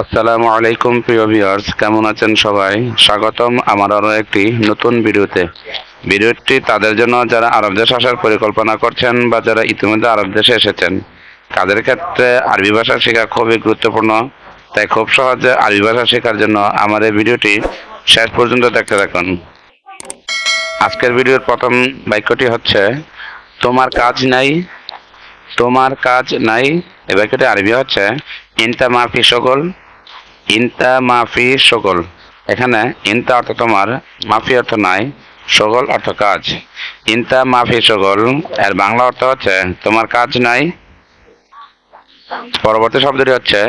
আসসালামু আলাইকুম, প্রিয় ভিউয়ার্স কেমন আছেন সবাই? স্বাগতম আমার আরও একটি নতুন ভিডিওতে। ভিডিওটি তাদের জন্য যারা আরব দেশ আসার পরিকল্পনা করছেন বা যারা ইতিমধ্যে আরব দেশে এসেছেন, তাদের ক্ষেত্রে আরবি ভাষা শেখা খুবই গুরুত্বপূর্ণ। তাই খুব সহজে আরবি ভাষা শেখার জন্য আমার এই ভিডিওটি শেষ পর্যন্ত দেখতে থাকুন। আজকের ভিডিওর প্রথম বাক্যটি হচ্ছে, তোমার কাজ নাই, তোমার কাজ নাই। এই বাক্যটি আরবি হচ্ছে ইনতা মাফি সকল ইনতা মাফি সকল এখানে ইনতা অর্থ তোমার, মাফি অর্থ নাই সকল অর্থ কাজ। ইনতা মাফি সকল এর বাংলা অর্থ হচ্ছে তোমার কাজ নাই। পরবর্তী শব্দটি হচ্ছে,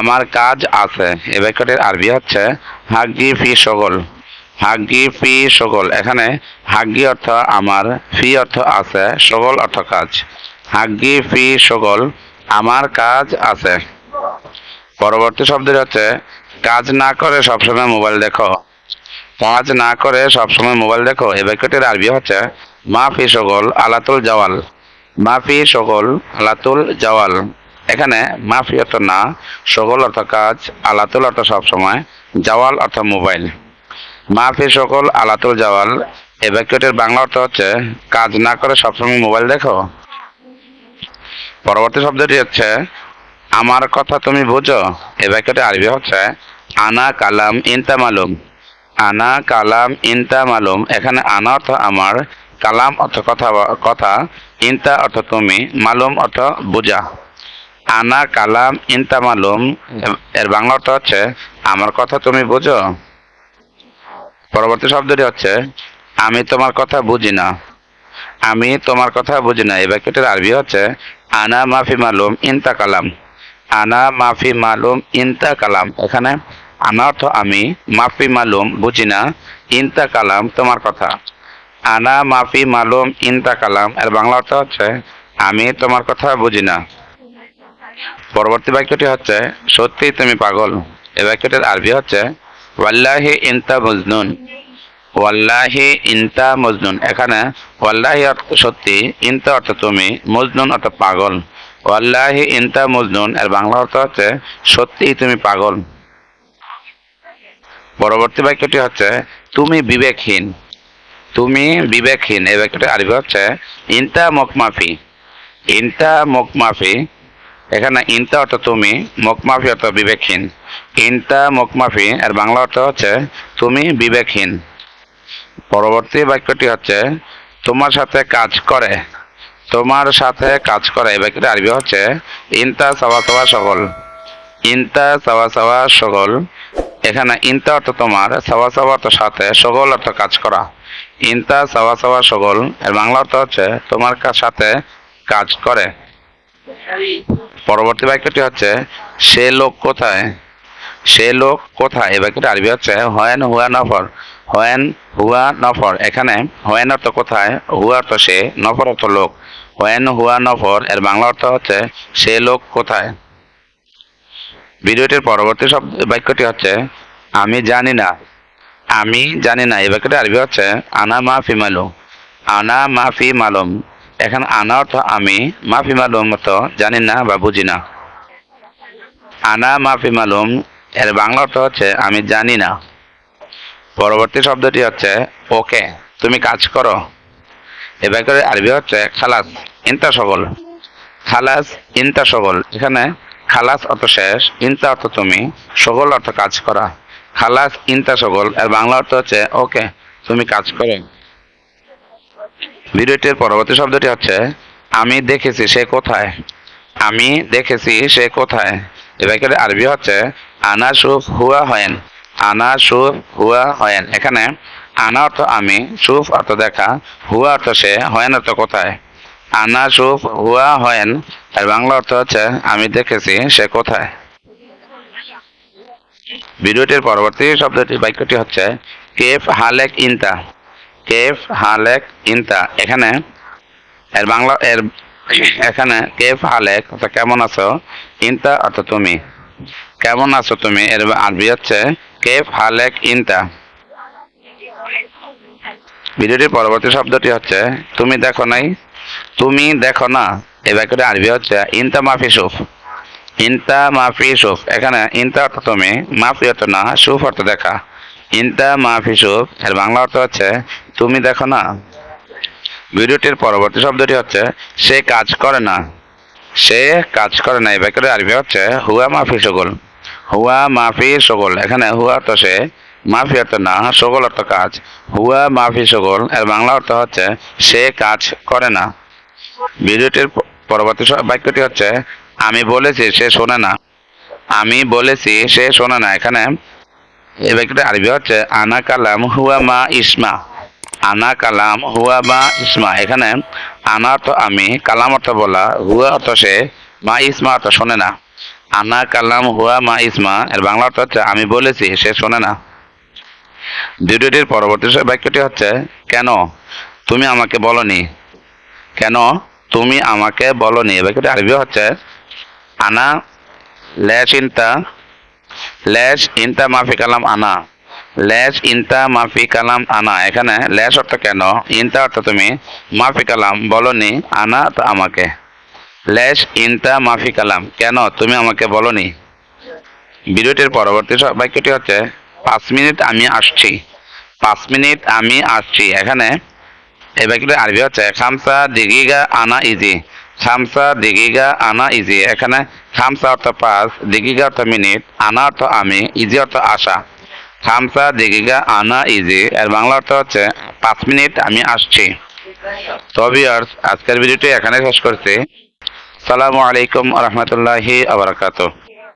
আমার কাজ আছে। এ বাক্যটির আরবি হচ্ছে হাগি ফি সকল হাগি ফি সকল এখানে হাগি অর্থ আমার, ফি অর্থ আছে সকল অর্থ কাজ। হাগি ফি সকল আমার কাজ আছে। পরবর্তী শব্দটি হচ্ছে, কাজ না করে সবসময় মোবাইল দেখো। কাজ না করে সবসময় মোবাইল দেখো। এই বাক্যটির আরবি হচ্ছে, মাফি সকল আলাতুল জাওয়াল। মাফি সকল আলাতুল জাওয়াল। এখানে মাফি অর্থ না সকল অর্থ কাজ, আলাতুল অর্থ সবসময়, জাওয়াল অর্থ মোবাইল। মাফি সকল আলাতুল জাওয়াল, এই বাক্যটির বাংলা অর্থ হচ্ছে, কাজ না করে সবসময় মোবাইল দেখো। পরবর্তী শব্দটি হচ্ছে আমার কথা তুমি বুঝো? এ বাক্যটি আরবি হচ্ছে, আনা কালাম ইনতা মালুম। আনা কালাম ইনতা মালুম। এখানে আনা অর্থ আমার, কালাম অর্থ কথা কথা, ইনতা অর্থ তুমি, মালুম অর্থ বোঝা। আনা কালাম ইনতা মালুম। এর বাংলা অর্থ হচ্ছে, আমার কথা তুমি বুঝো? পরবর্তী শব্দটি হচ্ছে, আমি তোমার কথা বুঝি না। আমি তোমার কথা বুঝি না। এই বাক্যটির আরবি হচ্ছে, আনা মাফি মালুম ইনতা কালাম। আনা মাফি মালুম ইনতা কালাম। এখানে আনা অর্থ আমি, মাফি মালুম বুঝি না, ইনতা কালাম তোমার কথা। আনা মাফি মালুম ইনতা কালাম, এর বাংলা অর্থ হচ্ছে আমি তোমার কথা বুঝি না। পরবর্তী বাক্যটি হচ্ছে সত্যি তুমি পাগল। এই বাক্যটির আরবি হচ্ছে, ওয়াল্লাহি ইনতা মজনুন। ওয়াল্লাহি ইনতা মজনুন। এখানে ওয়াল্লাহি অর্থ সত্যি, ইনতা অর্থ তুমি, মজনুন অর্থ পাগল। ওয়াল্লাহি ইনতা মজনুন, এর বাংলা অর্থ হচ্ছে, সত্যিই তুমি পাগল। পরবর্তী বাক্যটি হচ্ছে, তুমি বিবেকহীন। তুমি বিবেকহীন। এই বাক্যটি আরবি হচ্ছে, ইনতা মকমাফি। ইনতা মকমাফি, এখানে ইনতা অর্থ তুমি, মকমাফি অর্থ বিবেকহীন। ইনতা মকমাফি, এর বাংলা অর্থ হচ্ছে, তুমি বিবেকহীন। পরবর্তী বাক্যটি হচ্ছে, তোমার সাথে কাজ করে। তোমার সাথে কাজ করা এই বাক্যটি আরবি হচ্ছে। ইনতা সাওয়া সাওয়া সকল ইনতা সাওয়া সাওয়া সকল এখানে ইনতা অর্থ তোমার, সাওয়া সাওয়া অর্থ সাথে সকল অর্থ কাজ করা। ইনতা সাওয়া সাওয়া সকল এর বাংলা অর্থ হচ্ছে তোমার সাথে কাজ করে। পরবর্তী বাক্যটি হচ্ছে, সে লোক কোথায়? সে লোক কোথায়? এই বাক্যটি আরবি হচ্ছে, হয়েন হুয়া নফর হয়েন হুয়া নফর। এখানে হোয়েন অর্থ কোথায়? হুয়া অর্থ সে, নফর অর্থ লোক। হয়েন হুয়া নফর, এর বাংলা অর্থ হচ্ছে সে লোক কোথায়? ভিডিওটির পরবর্তী শব্দ বাক্যটি হচ্ছে, আমি জানি না। আমি জানি না। এই বাক্যটি আরবি হচ্ছে, আনা মাফি মালুম। আনা মাফি মালুম। এখানে আনা অর্থ আমি। মাফি মালুম অর্থ জানি না বা বুঝি না। আনা মাফি মালুম। এর বাংলা অর্থ হচ্ছে, আমি জানি না। পরবর্তী শব্দটি হচ্ছে ওকে। তুমি কাজ করো। এ বাক্যের আরবি হচ্ছে খালাস ইনতা সকল খালাস ইনতা সকল এখানে খালাস অর্থ শেষ, ইনতা অর্থ তুমি সকল অর্থ কাজ করা। খালাস ইনতা সকল আর বাংলা অর্থ হচ্ছে ওকে, তুমি কাজ করো। ভিডিওটির পরবর্তী শব্দটি হচ্ছে, আমি দেখেছি সে কোথায়? আমি দেখেছি সে কোথায়? এ বাক্যের আরবি হচ্ছে, আনা সুফ হুয়া হয়েন। আনা, সুফ, হুয়া হয়েন এখানে আনা অর্থ আমি, সুফ অর্থ দেখা, হুয়া অর্থ সে হয়েন অর্থ কোথায়? আনা, সুফ, হুয়া হয়েন এর বাংলা অর্থ হচ্ছে, আমি দেখেছি, সে কোথায়? ভিডিওটির পরবর্তী শব্দটি, বাক্যটি হচ্ছে, কেফ হালেক ইনতা। কেফ হালেক ইনতা। এখানে, এর বাংলা, এর এখানে, কেফ হালেক, অর্থাৎ কেমন আছো? ইনতা অর্থ তুমি। কেমন আছো তুমি? এর আরবি হচ্ছে কেফ হালেক ইনতা? ভিডিওটির পরবর্তী শব্দটি হচ্ছে, তুমি দেখো নাই, তুমি দেখো না। এই বাক্যটি আরবি হচ্ছে, ইনতা মাফি সুফ। ইনতা মাফি সুফ। এখানে ইনতা অর্থ তুমি, মাফি অর্থ না, সুফ অর্থ দেখা। ইনতা মাফি সুফ, এর বাংলা অর্থ হচ্ছে, তুমি দেখো না। ভিডিওটির পরবর্তী শব্দটি হচ্ছে, সে কাজ করে না। সে কাজ করে না। এই বাক্যটির আরবি হচ্ছে, হুয়া মাফি সগল। হুয়া মাফি সকল। এখানে হুয়া অর্থ সে মাফি অর্থ না, সকল অর্থ কাজ। হুয়া মাফি সকল, এর বাংলা অর্থ হচ্ছে সে কাজ করে না। ভিডিওটির পরবর্তী বাক্যটি হচ্ছে, আমি বলেছি সে শোনে না। আমি বলেছি সে শোনে না। এখানে এই বাক্যটি আরবি হচ্ছে, আনা কালাম হুয়া মা ইসমা। আনা কালাম হুয়া মা ইসমা। এখানে আনা অর্থ আমি। কালাম অর্থ বলা। হুয়া অর্থ সে। মা ইসমা অর্থ শোনে না। আনা কালাম হুয়া মা ইসমা, এর বাংলা অর্থ হচ্ছে, আমি বলেছি, সে শোনে না। ভিডিওটির পরবর্তী বাক্যটি হচ্ছে, কেন তুমি আমাকে বলনি? কেন তুমি আমাকে বলনি? বাক্যটি আরবি হচ্ছে, আনা ল্যাশ ইনতা ল্যাশ ইনতা মাফি কালাম আনা। ল্যাশ ইনতা মাফি কালাম আনা। এখানে ল্যাশ অর্থ কেন? ইনতা অর্থ তুমি মাফি কালাম বলনি, আনা তো আমাকে। ল্যাশ ইনতা মাফি কালাম কেন? তুমি আমাকে বলনি। ভিডিওটির পরবর্তী বাক্যটি হচ্ছে, পাঁচ মিনিট আমি আসছি। পাঁচ মিনিট আমি আসছি। এখানে এই বাক্যটি আরবি হচ্ছে, খামসা দিগিগা আনা ইজি। খামসা দিগিগা আনা ইজি। এখানে খামসা অর্থ পাঁচ, দিগিগা অর্থ মিনিট, আনা অর্থ আমি, ইজি অর্থ আসা খামসা দিগিগা আনা ইজি। এর বাংলা অর্থ হচ্ছে, পাঁচ মিনিট আমি আসছি। তো ভিউয়ার্স আজকের ভিডিওটি এখানে শেষ করছি। সালামু আলাইকুম রহমতুল্লাহি আবরাকাতুহ